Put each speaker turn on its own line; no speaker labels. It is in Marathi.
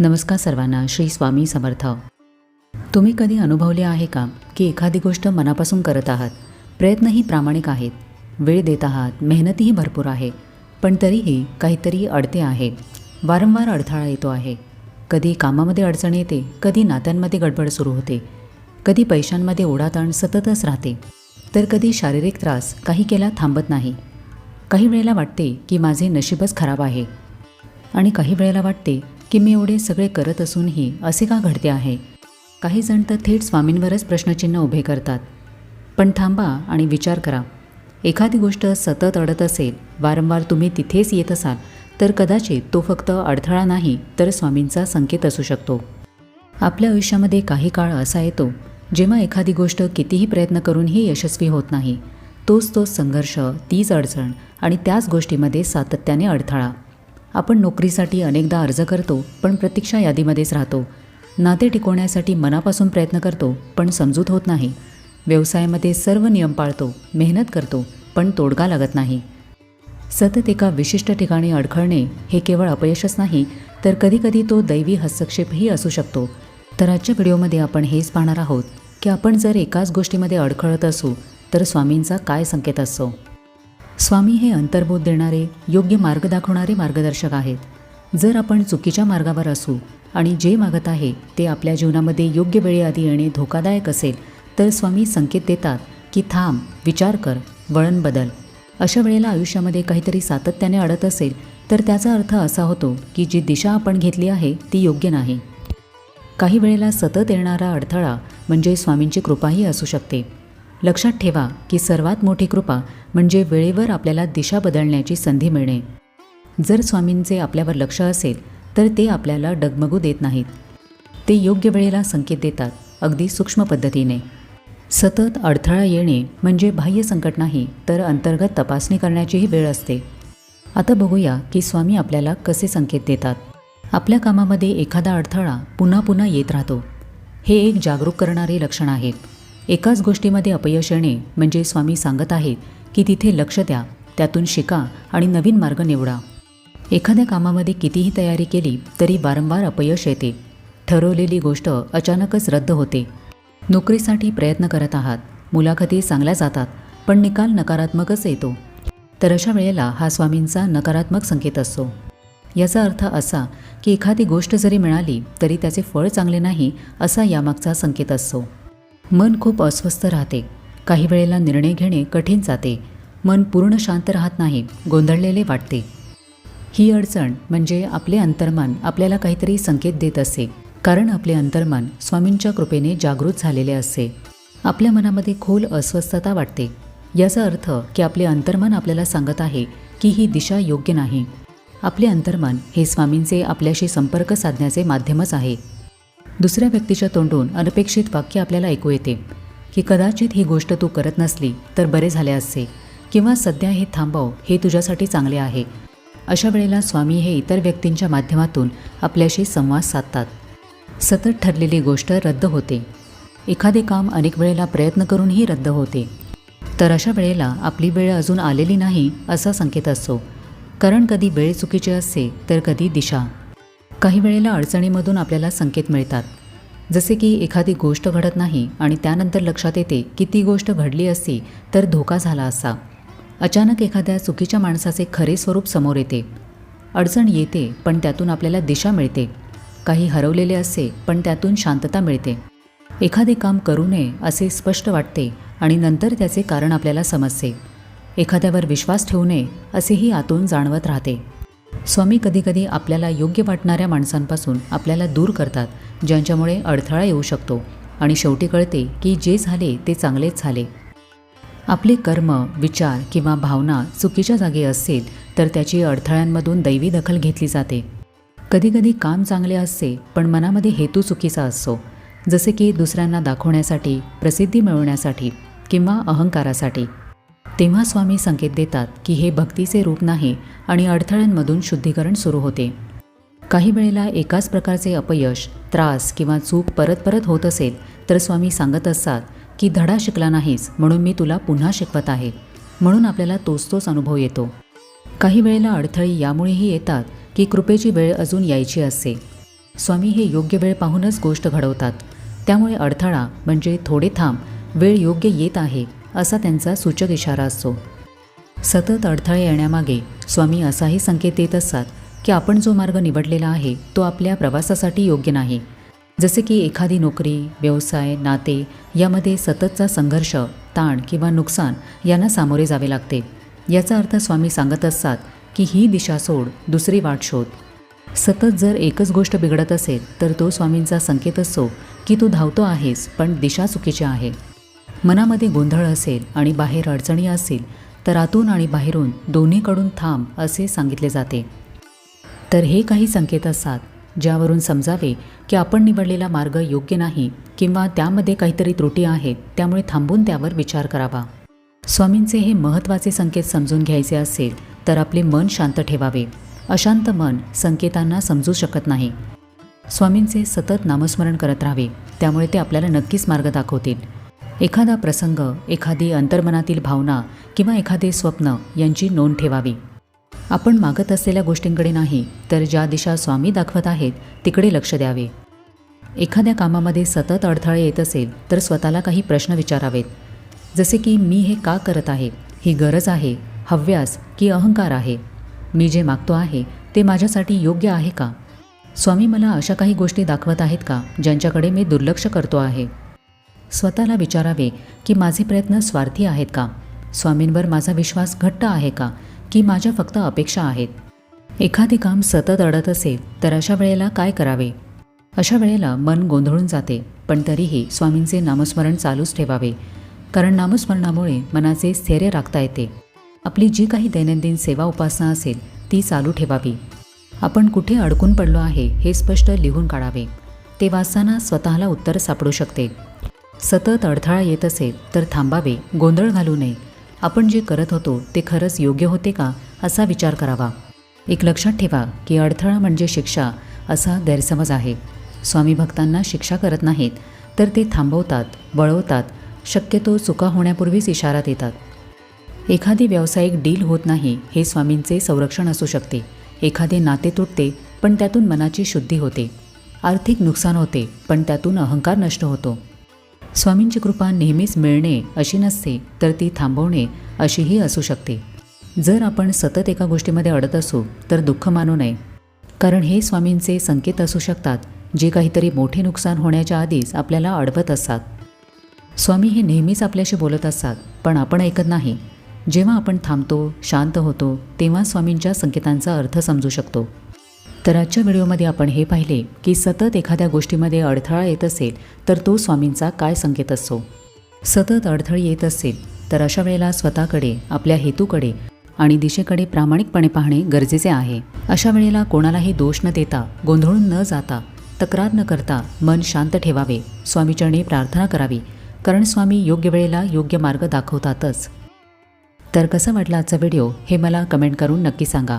नमस्कार सर्वांना श्री स्वामी समर्थ. तुम्ही कधी अनुभवले आहे का की एखादी गोष्ट मनापासून करत आहात? प्रयत्नही प्रामाणिक आहेत. वेळ देत आहात मेहनतही भरपूर आहे. पण तरीही काहीतरी अडते आहे. वारंवार अडथळा येतो आहे. कधी कामामध्ये अडचण येते कधी नात्यांमध्ये गडबड सुरू होते. कधी पैशांमध्ये ओढाताण सततच राहते. तर कधी शारीरिक त्रास काही केला थांबत नाही. काही वेळेला वाटते की माझे नशीबच खराब आहे. आणि काही वेळेला वाटते की मी एवढे सगळे करत असूनही असे का घडते आहे? काही जण तर थेट स्वामींवरच प्रश्नचिन्ह उभे करतात. पण थांबा आणि विचार करा. एखादी गोष्ट सतत अडत असेल वारंवार तुम्ही तिथेच येत असाल तर कदाचित तो फक्त अडथळा नाही तर स्वामींचा संकेत असू शकतो. आपल्या आयुष्यामध्ये काही काळ असा येतो जेव्हा एखादी गोष्ट कितीही प्रयत्न करूनही यशस्वी होत नाही. तोच तोच संघर्ष तीच अडचण आणि त्याच गोष्टीमध्ये सातत्याने अडथळा. आपण नोकरीसाठी अनेकदा अर्ज करतो पण प्रतीक्षा यादीमध्येच राहतो. नाते टिकवण्यासाठी मनापासून प्रयत्न करतो पण समजूत होत नाही. व्यवसायामध्ये सर्व नियम पाळतो मेहनत करतो पण तोडगा लागत नाही. सतत एका विशिष्ट ठिकाणी अडखळणे हे केवळ अपयशच नाही तर कधीकधी तो दैवी हस्तक्षेपही असू शकतो. तर आजच्या व्हिडिओमध्ये आपण हेच पाहणार आहोत की आपण जर एकाच गोष्टीमध्ये अडखळत असू तर स्वामींचा काय संकेत असतो? स्वामी हे अंतर्बोध देणारे योग्य मार्ग दाखवणारे मार्गदर्शक आहेत. जर आपण चुकीच्या मार्गावर असू आणि जे मागत आहे ते आपल्या जीवनामध्ये योग्य वेळेआधी येणे धोकादायक असेल तर स्वामी संकेत देतात की थांब विचार कर वळण बदल. अशा वेळेला आयुष्यामध्ये काहीतरी सातत्याने अडत असेल तर त्याचा अर्थ असा होतो की जी दिशा आपण घेतली आहे ती योग्य नाही. काही वेळेला सतत येणारा अडथळा म्हणजे स्वामींची कृपाही असू शकते. लक्षात ठेवा की सर्वात मोठी कृपा म्हणजे वेळेवर आपल्याला दिशा बदलण्याची संधी मिळणे. जर स्वामींचे आपल्यावर लक्ष असेल तर ते आपल्याला डगमगू देत नाहीत. ते योग्य वेळेला संकेत देतात अगदी सूक्ष्म पद्धतीने. सतत अडथळा येणे म्हणजे बाह्य संकट नाही तर अंतर्गत तपासणी करण्याचीही वेळ असते. आता बघूया की स्वामी आपल्याला कसे संकेत देतात. आपल्या कामामध्ये एखादा अडथळा पुन्हा पुन्हा येत राहतो. हे एक जागरूक करणारे लक्षण आहे एकाच गोष्टीमध्ये अपयश येणे म्हणजे स्वामी सांगत आहेत की तिथे लक्ष द्या त्यातून शिका आणि नवीन मार्ग निवडा. एखाद्या कामामध्ये कितीही तयारी केली तरी वारंवार अपयश येते. ठरवलेली गोष्ट अचानकच रद्द होते. नोकरीसाठी प्रयत्न करत आहात मुलाखती चांगल्या जातात पण निकाल नकारात्मकच येतो. तर अशा वेळेला हा स्वामींचा नकारात्मक संकेत असतो. याचा अर्थ असा की एखादी गोष्ट जरी मिळाली तरी त्याचे फळ चांगले नाही असा यामागचा संकेत असतो. मन खूप अस्वस्थ राहते. काही वेळेला निर्णय घेणे कठीण जाते. मन पूर्ण शांत राहत नाही गोंधळलेले वाटते. ही अडचण म्हणजे आपले अंतर्मन आपल्याला काहीतरी संकेत देत असते कारण आपले अंतर्मन स्वामींच्या कृपेने जागृत झालेले असते. आपल्या मनामध्ये खोल अस्वस्थता वाटते. याचा अर्थ की आपले अंतर्मन आपल्याला सांगत आहे की ही दिशा योग्य नाही. आपले अंतर्मन हे स्वामींचे आपल्याशी संपर्क साधण्याचे माध्यमच आहे. दुसऱ्या व्यक्तीच्या तोंडून अनपेक्षित वाक्य आपल्याला ऐकू येते की कदाचित ही गोष्ट तू करत नसली तर बरे झाले असते किंवा सध्या हे थांबव हे तुझ्यासाठी चांगले आहे. अशा वेळेला स्वामी हे इतर व्यक्तींच्या माध्यमातून आपल्याशी संवाद साधतात. सतत ठरलेली गोष्ट रद्द होते. एखादे काम अनेक वेळेला प्रयत्न करूनही रद्द होते. तर अशा वेळेला आपली वेळ अजून आलेली नाही असा संकेत असतो. कारण कधी वेळ चुकीची असते तर कधी दिशा. काही वेळेला अडचणीमधून आपल्याला संकेत मिळतात. जसे की एखादी गोष्ट घडत नाही आणि त्यानंतर लक्षात येते की ती गोष्ट घडली असती तर धोका झाला असा. अचानक एखाद्या चुकीच्या माणसाचे खरे स्वरूप समोर येते. अडचण येते पण त्यातून आपल्याला दिशा मिळते. काही हरवलेले असते पण त्यातून शांतता मिळते. एखादे काम करू नये असे स्पष्ट वाटते आणि नंतर त्याचे कारण आपल्याला समजते. एखाद्यावर विश्वास ठेवू नये असेही आतून जाणवत राहते. स्वामी कधीकधी आपल्याला योग्य वाटणाऱ्या माणसांपासून आपल्याला दूर करतात ज्यांच्यामुळे अडथळा येऊ शकतो. आणि शेवटी कळते की जे झाले ते चांगलेच झाले. आपले कर्म विचार किंवा भावना चुकीच्या जागी असतील तर त्याची अडथळ्यांमधून दैवी दखल घेतली जाते. कधीकधी काम चांगले असते पण मनामध्ये हेतू चुकीचा असतो. जसे की दुसऱ्यांना दाखवण्यासाठी प्रसिद्धी मिळवण्यासाठी किंवा अहंकारासाठी. तेव्हा स्वामी संकेत देतात की हे भक्तीचे रूप नाही आणि अडथळ्यांमधून शुद्धीकरण सुरू होते. काही वेळेला एकाच प्रकारचे अपयश त्रास किंवा चूक परत परत होत असेल तर स्वामी सांगत असतात की धडा शिकला नाहीस म्हणून मी तुला पुन्हा शिकवत आहे. म्हणून आपल्याला तोच तोच अनुभव येतो. काही वेळेला अडथळी यामुळेही येतात की कृपेची वेळ अजून यायची असते. स्वामी हे योग्य वेळ पाहूनच गोष्ट घडवतात. त्यामुळे अडथळा म्हणजे थोडे थांब वेळ योग्य येत आहे. असा त्यांचा सूचक इशारा असतो. सतत अडथळे येण्यामागे स्वामी असाही संकेत देत असतात की आपण जो मार्ग निवडलेला आहे तो आपल्या प्रवासासाठी योग्य नाही. जसे की एखादी नोकरी व्यवसाय नाते यामध्ये सततचा संघर्ष ताण किंवा नुकसान यांना सामोरे जावे लागते. याचा अर्थ स्वामी सांगत असतात की ही दिशा सोड दुसरी वाट शोध. सतत जर एकच गोष्ट बिघडत असेल तर तो स्वामींचा संकेत असतो की तू धावतो आहेस पण दिशा चुकीची आहे. मनामध्ये गोंधळ असेल आणि बाहेर अडचणी असतील तर आतून आणि बाहेरून दोन्हीकडून थांब असे सांगितले जाते. तर हे काही संकेत असतात ज्यावरून समजावे की आपण निवडलेला मार्ग योग्य नाही किंवा त्यामध्ये काहीतरी त्रुटी आहेत त्यामुळे थांबून त्यावर विचार करावा. स्वामींचे हे महत्त्वाचे संकेत समजून घ्यायचे असेल तर आपले मन शांत ठेवावे. अशांत मन संकेतांना समजू शकत नाही. स्वामींचे सतत नामस्मरण करत राहावे त्यामुळे ते आपल्याला नक्कीच मार्ग दाखवतील. एखादा प्रसंग एखादी अंतर्मनातील भावना किंवा एखादे स्वप्न यांची नोंद ठेवावी. आपण मागत असलेल्या गोष्टींकडे नाही तर ज्या दिशा स्वामी दाखवत आहेत तिकडे लक्ष द्यावे. एखाद्या कामामध्ये सतत अडथळे येत असेल तर स्वतःला काही प्रश्न विचारावेत. जसे की मी हे का करत आहे? ही गरज आहे हव्यास की अहंकार आहे? मी जे मागतो आहे ते माझ्यासाठी योग्य आहे का? स्वामी मला अशा काही गोष्टी दाखवत आहेत का ज्यांच्याकडे मी दुर्लक्ष करतो आहे? स्वतःला विचारावे की माझे प्रयत्न स्वार्थी आहेत का? स्वामींवर माझा विश्वास घट्ट आहे का? की माझ्या फक्त अपेक्षा आहेत? एखादे काम सतत अडत असेल तर अशा वेळेला काय करावे? अशा वेळेला मन गोंधळून जाते पण तरीही स्वामींचे नामस्मरण चालूच ठेवावे. कारण नामस्मरणामुळे मनाचे स्थैर्य राखता येते. आपली जी काही दैनंदिन सेवा उपासना असेल ती चालू ठेवावी. आपण कुठे अडकून पडलो आहे हे स्पष्ट लिहून काढावे. ते वाचताना स्वतःला उत्तर सापडू शकते. सतत अडथळा येत असेल तर थांबावे गोंधळ घालू नये. आपण जे करत होतो ते खरंच योग्य होते का असा विचार करावा. एक लक्षात ठेवा की अडथळा म्हणजे शिक्षा असा गैरसमज आहे. स्वामी भक्तांना शिक्षा करत नाहीत तर ते थांबवतात वळवतात शक्यतो चुका होण्यापूर्वीच इशारा देतात. एखादी व्यावसायिक डील होत नाही हे स्वामींचे संरक्षण असू शकते. एखादे नाते तुटते पण त्यातून मनाची शुद्धी होते. आर्थिक नुकसान होते पण त्यातून अहंकार नष्ट होतो. स्वामींची कृपा नेहमीच मिळणे अशी नसते तर ती थांबवणे अशीही असू शकते. जर आपण सतत एका गोष्टीमध्ये अडत असू तर दुःख मानू नये. कारण हे स्वामींचे संकेत असू शकतात जे काहीतरी मोठे नुकसान होण्याच्या आधीच आपल्याला अडवत असतात. स्वामी हे नेहमीच आपल्याशी बोलत असतात पण आपण ऐकत नाही. जेव्हा आपण थांबतो शांत होतो तेव्हा स्वामींच्या संकेतांचा अर्थ समजू शकतो. तर आजच्या व्हिडिओमध्ये आपण हे पाहिले की सतत एखाद्या गोष्टीमध्ये अडथळा येत असेल तर तो स्वामींचा काय संकेत असतो सतत अडथळे येत असेल तर अशा वेळेला स्वतःकडे आपल्या हेतूकडे आणि दिशेकडे प्रामाणिकपणे पाहणे गरजेचे आहे. अशा वेळेला कोणालाही दोष न देता गोंधळून न जाता तक्रार न करता मन शांत ठेवावे स्वामीचरणी प्रार्थना करावी कारण स्वामी योग्य वेळेला योग्य मार्ग दाखवतातच. तर कसं वाटला आजचा व्हिडिओ हे मला कमेंट करून नक्की सांगा.